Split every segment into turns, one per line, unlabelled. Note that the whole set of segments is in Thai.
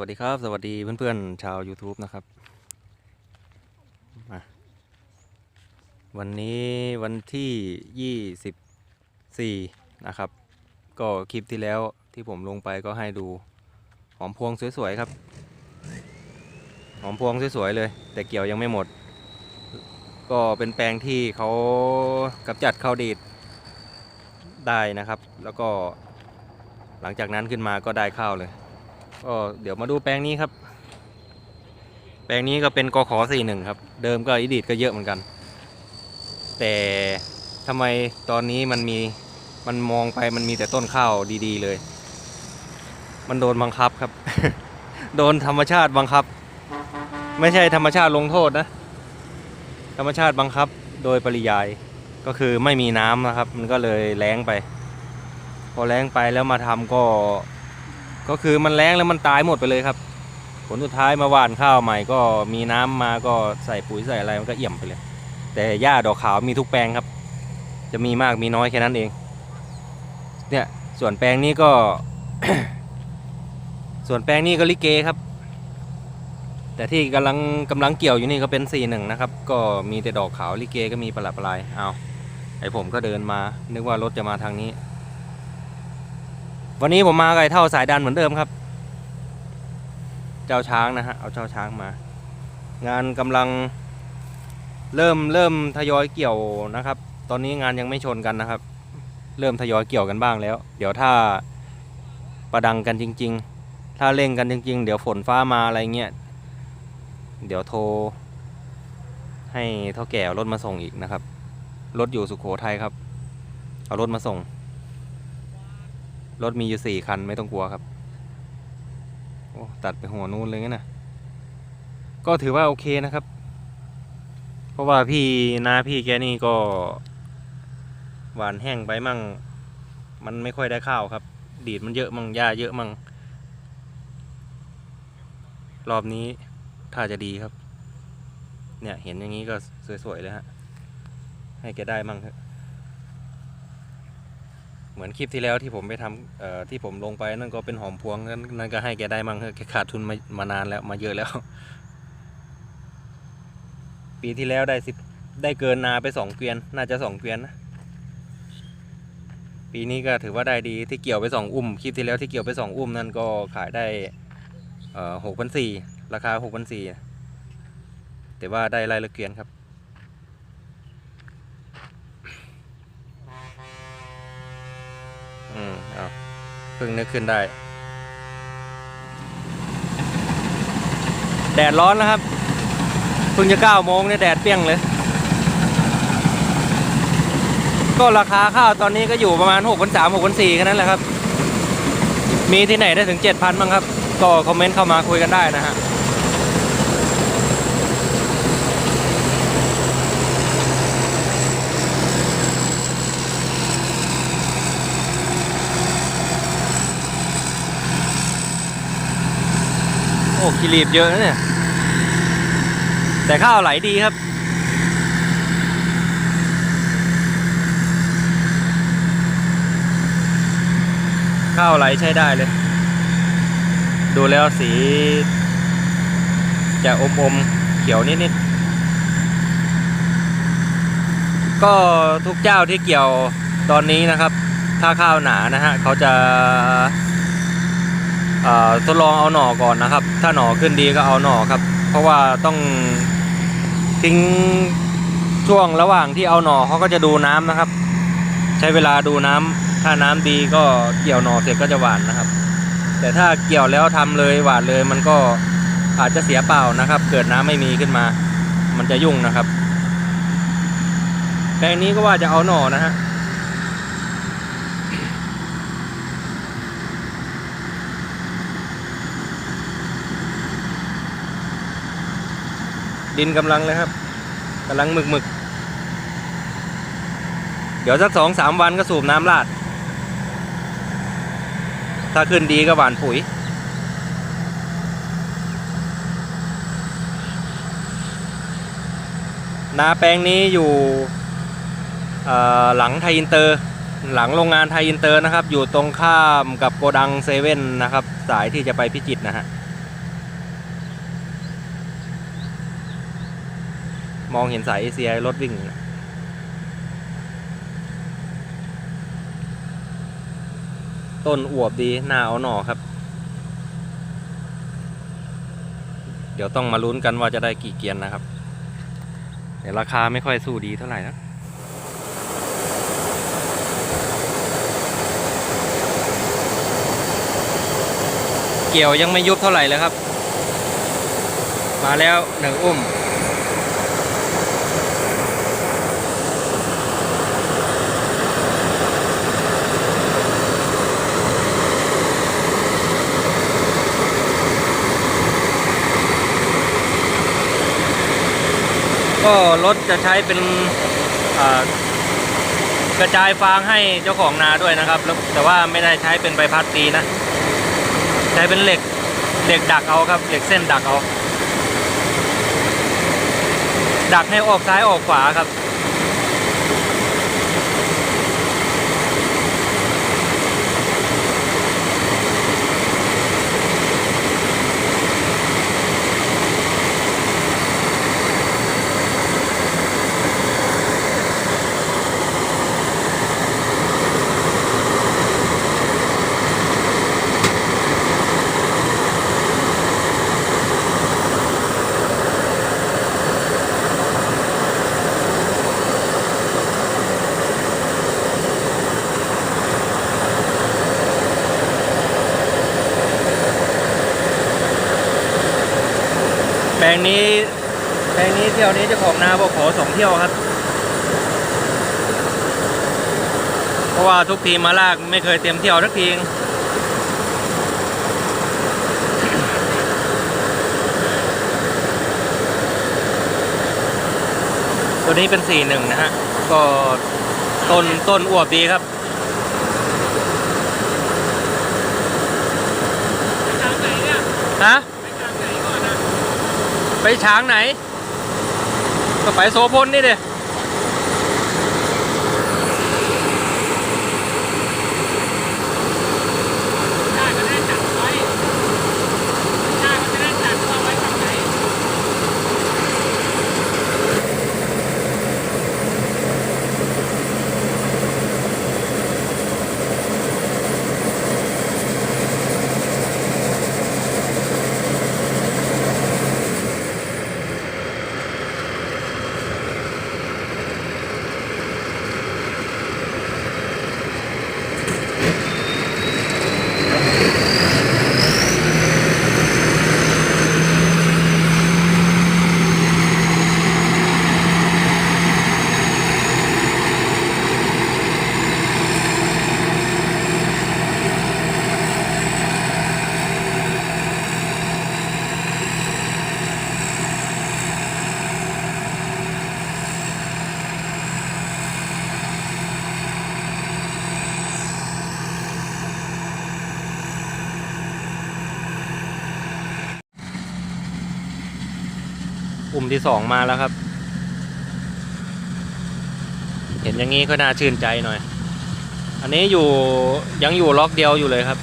วัสดีครับ สวัสดีเพื่อนๆชาว YouTube นะครับ วันนี้วันที่ 24 นะครับ ก็คลิปที่แล้วที่ผมลงไปก็ให้ดู หอมพวงสวยๆครับ หอมพวงสวยๆเลย แต่เกี่ยวยังไม่หมด ก็เป็นแปลงที่เขากำจัดข้าวดีดได้นะครับ แล้วก็หลังจากนั้นขึ้นมาก็ได้ข้าวเลย ก็เดี๋ยวมาดูแปลงนี้ครับ แปลงนี้ก็เป็นกขอสี่หนึ่งครับ เดิมก็อีดีดก็เยอะเหมือนกัน แต่ทำไมตอนนี้มันมีมันมองไปมันมีแต่ต้นข้าวดีๆเลย มันโดนบังคับครับ โดนธรรมชาติบังคับ ไม่ใช่ธรรมชาติลงโทษนะ ธรรมชาติบังคับโดยปริยายก็คือไม่มีน้ำนะครับ มันก็เลยแล้งไป พอแล้งไปแล้วมาทำก็ ก็คือมันแรงแล้วมันตายหมดไปเลยครับ ผลสุดท้ายมาหว่านข้าวใหม่ก็มีน้ำมาก็ใส่ปุ๋ยใส่อะไรมันก็เอี่ยมไปเลย แต่หญ้าดอกขาวมีทุกแปลงครับ จะมีมากมีน้อยแค่นั้นเอง เนี่ยส่วนแปลงนี้ก็ ส่วนแปลงนี้ก็ลิเกครับ แต่ที่กำลังกำลังเกี่ยวอยู่นี่ก็เป็นสี่หนึ่งนะครับ ก็มีแต่ดอกขาวลิเกก็มีประหลาดประลายเอาไอผมก็เดินมา นึกว่ารถจะมาทางนี้ วันนี้ผมมาไก่เท่าสายดันเหมือนเดิมครับ เจ้าช้างนะฮะ เอาเจ้าช้างมา งานกำลังเริ่มเริ่มทยอยเกี่ยวนะครับ ตอนนี้งานยังไม่ชนกันนะครับ เริ่มทยอยเกี่ยวกันบ้างแล้ว เดี๋ยวถ้าประดังกันจริง ๆ ถ้าเร่งกันจริง ๆ เดี๋ยวฝนฟ้ามาอะไรเงี้ย เดี๋ยวโทร ให้เท่าแก่รถมาส่งอีกนะครับ รถอยู่สุขโขทัยครับ เอารถมาส่ง รถมีอยู่สี่คันไม่ต้องกลัวครับ โอ้ตัดไปหัวนู้นเลยงั้นนะก็ถือว่าโอเคนะครับ เพราะว่าพี่นาพี่แกนี่ก็ หวานแห้งไปมั่ง มันไม่ค่อยได้ข้าวครับ ดีดมันเยอะมั่งหญ้าเยอะมั่ง รอบนี้ถ้าจะดีครับ เนี่ยเห็นอย่างนี้ก็สวยๆเลยฮะ ให้แกได้มั่งเถอะ เหมือนคลิปที่แล้วที่ผมไปทำเอ่อที่ผมลงไปนั่นก็เป็นหอมพวงนั่นนั่นก็ให้แกได้มั่งเถอะแกขาดทุนมามานานแล้วมาเยอะแล้ว ปีที่แล้วได้สิบได้เกินนาไปสองเกวียน น่าจะสองเกวียนนะปีนี้ก็ถือว่าได้ดีที่เกี่ยวไปสองอุ้มคลิปที่แล้วที่เกี่ยวไปสองอุ้มนั่นก็ขายได้เอ่อหกพันสี่ราคาหกพันสี่แต่ว่าได้รายละเกวียนครับ อืมเอา เพิ่งนึกขึ้นได้ แดดร้อนนะครับ เพิ่งจะเก้าโมงเนี่ยแดดเปรี้ยงเลย ก็ราคาข้าวตอนนี้ก็อยู่ประมาณหกพันสามหกพันสี่แค่นั้นแหละครับ มีที่ไหนได้ถึงเจ็ดพันบ้างครับ ก็คอมเมนต์เข้ามาคุยกันได้นะฮะ กิรีบเยอะนะเนี่ย แต่ข้าวไหลดีครับ ข้าวไหลใช้ได้เลย ดูแล้วสี จะอมอมๆเขียวนิดๆ ก็ทุกเจ้าที่เกี่ยวตอนนี้นะครับ ถ้าข้าวหนานะฮะ เขาจะ ทดลองเอาหน่อก่อนนะครับ ถ้าหน่อขึ้นดีก็เอาหน่อครับ เพราะว่าต้องทิ้งช่วงระหว่างที่เอาหน่อเขาก็จะดูน้ำนะครับ ใช้เวลาดูน้ำถ้าน้ำดีก็เกี่ยวหน่อเสร็จก็จะหวานนะครับ แต่ถ้าเกี่ยวแล้วทำเลยหวานเลยมันก็อาจจะเสียเปล่านะครับ เกิดน้ำไม่มีขึ้นมา มันจะยุ่งนะครับแปลงนี้ก็ว่าจะเอาหน่อนะฮะ ดินกำลังเลยครับกำลังหมึกหมึกเดี๋ยวสักสองสามวันก็สูบน้ำลาด ถ้าขึ้นดีก็หว่านปุ๋ย นาแปลงนี้อยู่เอ่หลังไทยอินเตอร์ หลังโรงงานไทยอินเตอร์นะครับ อยู่ตรงข้ามกับโกดังเซเว่นนะครับ สายที่จะไปพิจิตรนะฮะ มองเห็นสาย ACI รถวิ่งต้นอวบดีหน้าเอาหน่อครับ เดี๋ยวต้องมาลุ้นกันว่าจะได้กี่เกียนนะครับแต่ราคาไม่ค่อยสู้ดีเท่าไหร่นะเกี่ยวยังไม่ยุบเท่าไหร่เลยครับ มาแล้วหนึ่งอุ้ม ก็รถจะใช้เป็นกระจายฟางให้เจ้าของนาด้วยนะครับแล้วแต่ว่าไม่ได้ใช้เป็นใบพัดตีนะ ใช้เป็นเหล็กเหล็กดักเอาครับ เหล็กเส้นดักเอา ดักให้ออกซ้ายออกขวาครับ ลงนี้แปลงนี้เที่ยวนี้เจ้าของนาบอกขอสองเที่ยวครับ เพราะว่าทุกทีมาลากไม่เคยเต็มเที่ยวทักทีงตัวนี้เป็นสี่หนึ่งนะฮะ ก็ต้นต้นอวบดีครับ
ทางไหนเนี่ย
ฮะ
ไปทางไหนก่อนนะ
ไปช้างไหนก็ไปโซพลนี่เด้
ชาติก็ได้จัดไว้ชาติก็จะได้จัดว่าไว้ทางไหน
อุ่มที่สองมาแล้วครับ เห็นอย่างนี้ก็น่าชื่นใจหน่อย อันนี้อยู่ยังอยู่ล็อกเดียวอยู่เลยครับ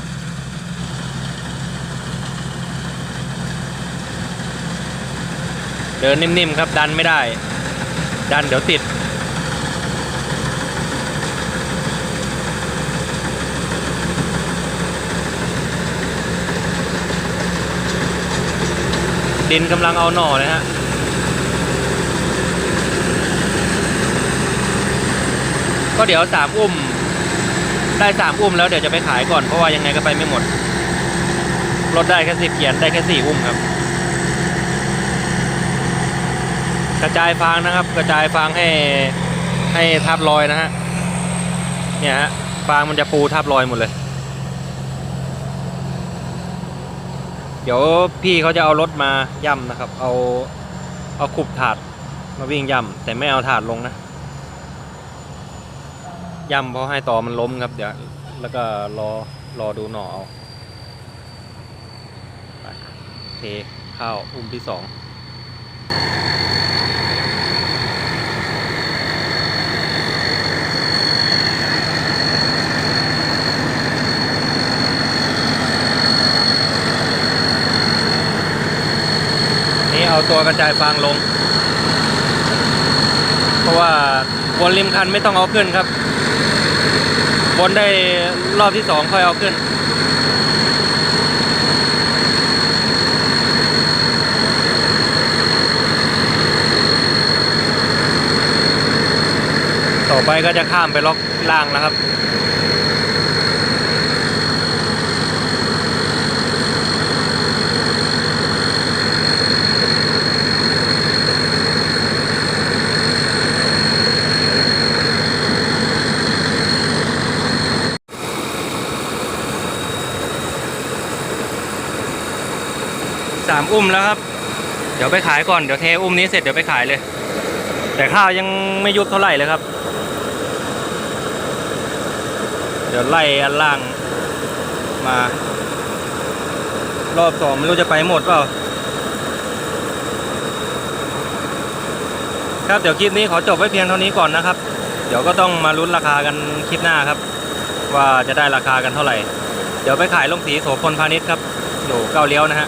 เดินนิ่มๆครับดันไม่ได้ ดันเดี๋ยวติด ดินกำลังเอาหน่อเลยฮะ ก็เดี๋ยวสามอุ้ม ได้สามอุ้มแล้วเดี๋ยวจะไปขายก่อนเพราะว่ายังไงก็ไปไม่หมด รถได้แค่สิบเกียนได้แค่สี่อุ้มครับ กระจายฟางนะครับ กระจายฟางให้ให้ทับรอยนะฮะ เนี่ยฮะฟางมันจะปูทับรอยหมดเลย เดี๋ยวพี่เขาจะเอารถมาย่ำนะครับ เอาเอาขุบถาดมาวิ่งย่ำแต่ไม่เอาถาดลงนะ ย่ำเพราะให้ต่อมันล้มครับ เดี๋ยว แล้วก็รอรอดูหน่อเอาไปเทข้าวอุ้มที่สองนี่เอาตัวกระจายฟางลง เพราะว่าวนริมคันไม่ต้องเอาขึ้นครับ วนได้รอบที่สองค่อยเอาขึ้น ต่อไปก็จะข้ามไปล็อกล่างแล้วครับ สามอุ้มแล้วครับ เดี๋ยวไปขายก่อน เดี๋ยวเทอุ้มนี้เสร็จเดี๋ยวไปขายเลย แต่ข้าวยังไม่ยุบเท่าไหร่เลยครับ เดี๋ยวไล่อันล่างมา รอบสองไม่รู้จะไปหมดเปล่า ครับเดี๋ยวคลิปนี้ขอจบไว้เพียงเท่านี้ก่อนนะครับ เดี๋ยวก็ต้องมาลุ้นราคากันคลิปหน้าครับ ว่าจะได้ราคากันเท่าไหร่ เดี๋ยวไปขายลงสีโสพลพาณิชย์ครับอยู่เก้าเลี้ยวนะฮะ